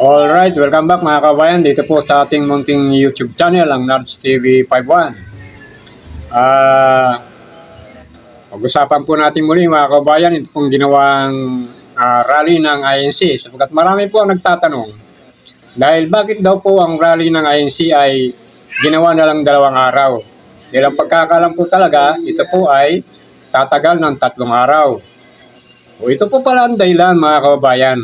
Alright, welcome back mga kabayan dito po sa ating munting YouTube channel, ang Nards TV 51. Ah, pag-usapan po natin muli mga kabayan, ito pong ginawang ah, rally ng INC sapagkat marami po ang nagtatanong dahil bakit daw po ang rally ng INC ay ginawa na lang dalawang araw. Dahil ang pagkakalam po talaga, ito po ay tatagal ng tatlong araw. O ito po pala ang dahilan mga kababayan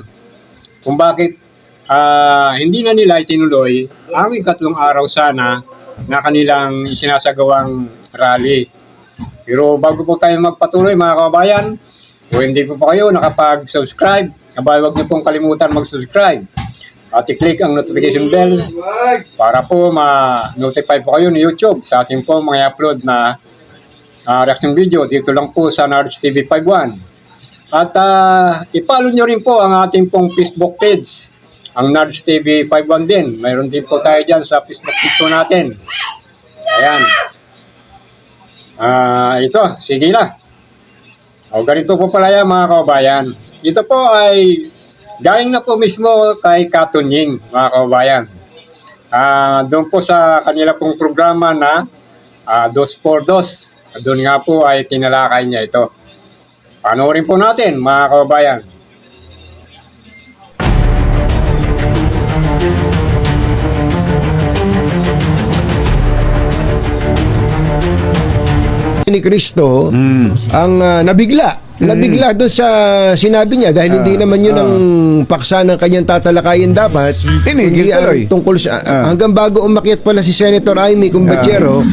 kung bakit ah, hindi na nila itinuloy ang ikatlong araw sana na kanilang isinasagawang rally. Pero bago po tayo magpatuloy mga kababayan, kung hindi po pa kayo nakapag-subscribe, abay huwag niyo pong kalimutan mag-subscribe. At i-click ang notification bell para po ma-notify po kayo ni YouTube sa ating po mga upload na ah, reaction video dito lang po sa Nards TV 51. At uh, ipalo nyo rin po ang ating pong Facebook page, ang Nards TV 51 din. Mayroon din po tayo dyan sa Facebook po natin. Ayan. Ah, ito, sige na. O ganito po pala yan mga kababayan. Ito po ay galing na po mismo kay Katunying mga kababayan. Ah, doon po sa kanila pong programa na ah, Dos por Dos. Doon nga po ay tinalakay niya ito. Panoorin po natin mga kababayan. Ni Kristo ang ah, nabigla. Nabigla doon sa sinabi niya dahil hindi naman yun ang paksa ng kanyang tatalakayin dapat. Tinigil tuloy. Tungkol sa, Ah. hanggang bago umakyat pala si Senator Amy Cumbachero,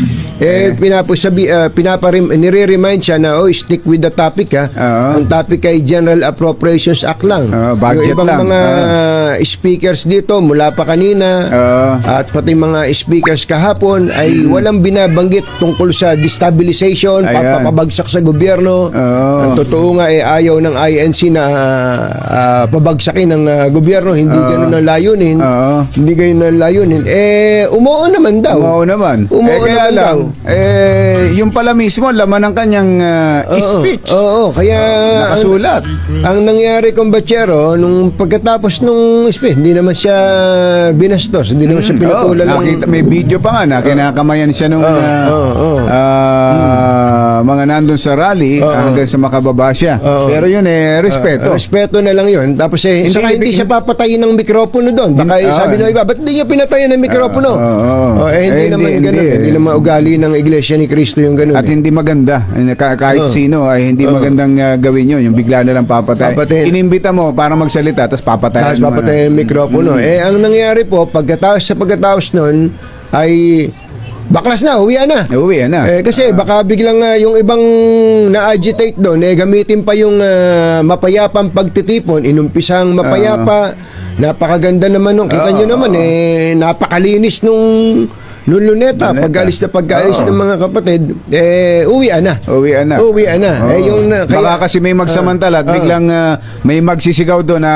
eh, pinapasabi, uh, pinaparim, nire-remind siya na, oh, stick with the topic ha. Ah. Ang topic ay General Appropriations Act lang. Ah, budget Yung ibang lang. mga Ah. speakers dito mula pa kanina Ah. at pati mga speakers kahapon ay walang binabanggit tungkol sa destabilization, Ayan. papapabagsak sa gobyerno. Oo. Ang totoo nga eh ayaw ng INC na ah, pabagsakin ng ah, gobyerno, hindi Oo. ganun ang layunin. Oo. Hindi ganun ang layunin. Eh umuo naman daw. Oo naman. Umuo eh, kaya naman lang, daw. Eh, yung pala mismo, laman ng kanyang ah, Oo, speech. Oo, kaya Nakasulat. Ang, ang nangyari kung Bachero nung pagkatapos nung speech, hindi naman siya binastos, hindi naman siya Oo, pinatulan ng nakita, may video pa nga na kinakamayan siya nung Oo, ah, oo, oo. ah, mga nandun sa rally Oo. hanggang sa makababa siya. Oo. Pero yun eh, respeto. Ah, respeto na lang yun. Tapos eh, Hindi saka hindi, ibig- siya papatayin ng mikropono doon. Baka eh, sabi ah. ng iba, ba't hindi niya pinatayin ng mikropono? Ah, oo. Oh, eh, hindi Eh, naman hindi, ganun. hindi. Hindi, naman ugali ng Iglesia ni Cristo yung ganun. At eh. hindi maganda. Eh, ka- Kahit Oo. sino ay hindi Oo. magandang ah, gawin yun. Yung bigla na lang papatay. Papatayin. Inimbita mo para magsalita tapos papatayin Tapos mo. papatayin yung mikropono. Mm. Eh, ang nangyari po, pagkatapos sa pagkatapos nun, ay baklas na, uwi na. Eh, Uwi na. Eh, kasi baka biglang ah, yung ibang na-agitate doon, eh, gamitin pa yung ah, mapayapang pagtitipon, inumpisang mapayapa, napakaganda naman nung, kita Oo, nyo naman, eh, napakalinis nung nung luneta, Luneta. pag-alis na pag-alis Oo. ng mga kapatid, eh, uwi na. Uwi na. Uwi na. Eh, Oo. yung, na- Baka kasi may magsamantala at biglang ah, may magsisigaw doon na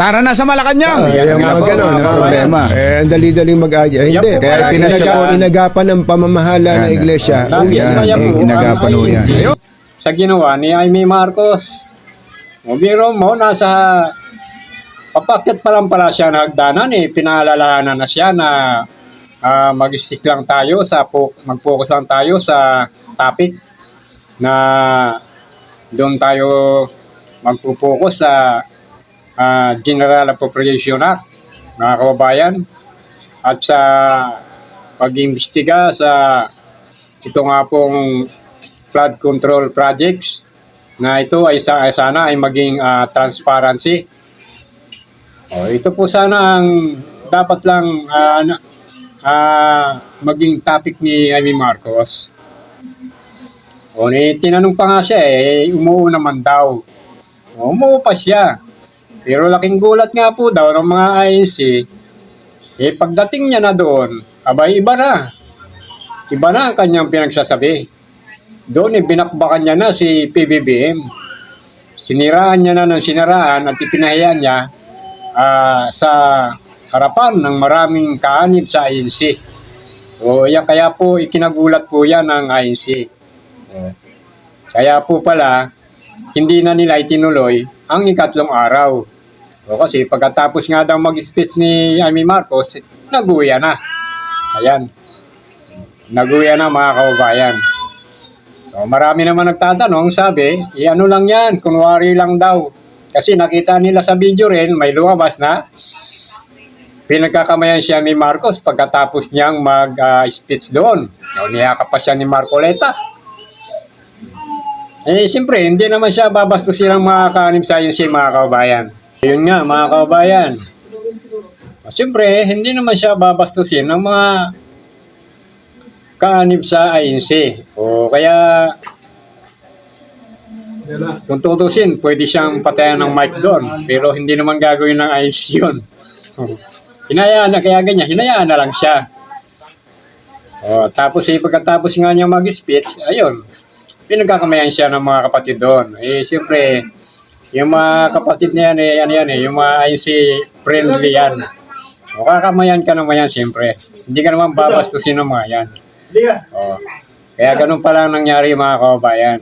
tara na sa Malacanang. Ah, Yan yung nga ganun. ang ah. problema. Eh, ang dali-daling mag-adya. Eh, Yan hindi. Kaya pinasya inagapan ng pamamahala ng Yan. iglesia. Yan, kaya eh, ang ho yan. Sa ginawa ni Amy Marcos. O biro mo, nasa papakyat pa lang pala siya na hagdanan eh. Pinaalalahanan na siya na ah, mag-stick lang tayo sa po- mag-focus lang tayo sa topic na doon tayo magpo-focus sa ah, General Appropriation Act mga kababayan at sa pag-imbestiga sa ito nga pong flood control projects na ito ay sa, ay sana ay maging ah, transparency. O, ito po sana ang dapat lang na- ah, maging topic ni Amy Marcos. O, ni, tinanong pa nga siya eh, umuo naman daw. O, umuo pa siya. Pero laking gulat nga po daw ng mga INC, eh pagdating niya na doon, abay iba na. Iba na ang kanyang pinagsasabi. Doon eh, binakbakan niya na si PBBM. Siniraan niya na ng siniraan at ipinahiya niya ah, sa harapan ng maraming kaanib sa INC. O yan, kaya po ikinagulat po yan ng INC. O, Kaya po pala, hindi na nila itinuloy ang ikatlong araw. O kasi pagkatapos nga daw mag-speech ni Amy Marcos, naguya na. Ayan. Naguya na mga kababayan. So, marami naman nagtatanong, sabi, eh, ano lang yan, kunwari lang daw. Kasi nakita nila sa video rin, may lumabas na pinagkakamayan siya ni Marcos pagkatapos niyang mag-speech doon. O, niyakap pa siya ni Marcoleta. Eh, siyempre, hindi naman siya babastusin ng mga kanim science mga kababayan. Yun nga, mga kababayan. Siyempre, hindi naman siya babastusin ng mga kaanib sa INC. O kaya, kung tutusin, pwede siyang patayan ng mic doon. Pero hindi naman gagawin ng INC yun. Hinayaan na kaya ganyan, hinayaan na lang siya. O, tapos eh, pagkatapos nga niya mag-speech, ayun, pinagkakamayan siya ng mga kapatid doon. Eh, siyempre, yung mga kapatid niya yan, eh, ano yan eh, yung mga INC friendly yan. O, kakamayan ka naman yan, siyempre. Hindi ka naman babastusin ng mga yan. O, kaya ganun pala ang nangyari mga kababayan.